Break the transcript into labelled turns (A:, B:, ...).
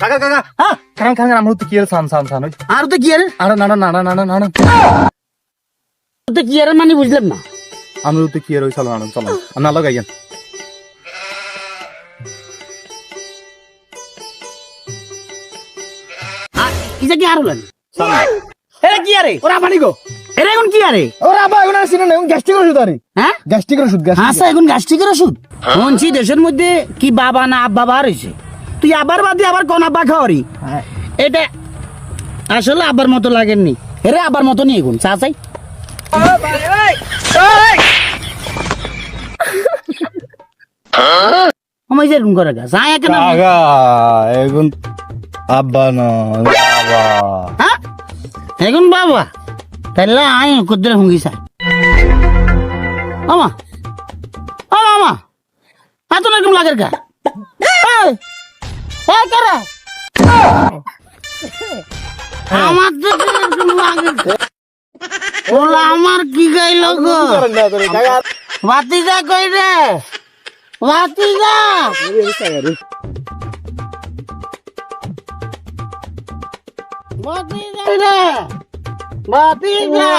A: কাকা কাকা।
B: হ্যাঁ
A: আমরা তো কি আর সান সান সান
B: আর তো কি আরে?
A: আরে না না না না না না না
B: তো কি আরে মানে বুঝলাম না।
A: আমরা তো কি আর ওই চলো না চলো না লাগাইয়েন
B: ইটা কি আর হলেন?
C: কি আরে?
B: ওরা পানি গো। এরা এখন কি আরে?
C: ওরা আবার এখন আসছে না এখন ওষুধ আরে
B: হ্যাঁ?
C: গ্যাস্ট্রিক ওষুধ
B: হাসা এখন গাছটিকের ওষুধ? শুনছি দেশের মধ্যে কি বাবা না আব্বা বার হয়েছে? তুই আবার বাদি আবার কোন আব্বা খাওয়ারি? এটা আসলে আবার মতো লাগেননি। এরে আবার মতো নিয়ে গুন চা চাই। আমি যে রুম করে গেছে আয় কেন
A: কাকা এখন আব্বা না বাবা।
B: হ্যাঁ? এখন বাবা? তাহলে আয় কুদ্রে হুঙ্গি চাই। আমা ও মামা এত রকম লাগের এই, এই কারা আমার তো ওলা আমার কি গাইল গো? বাতিজা কই রে? বাতিজা বাতিজা রে বাতিজা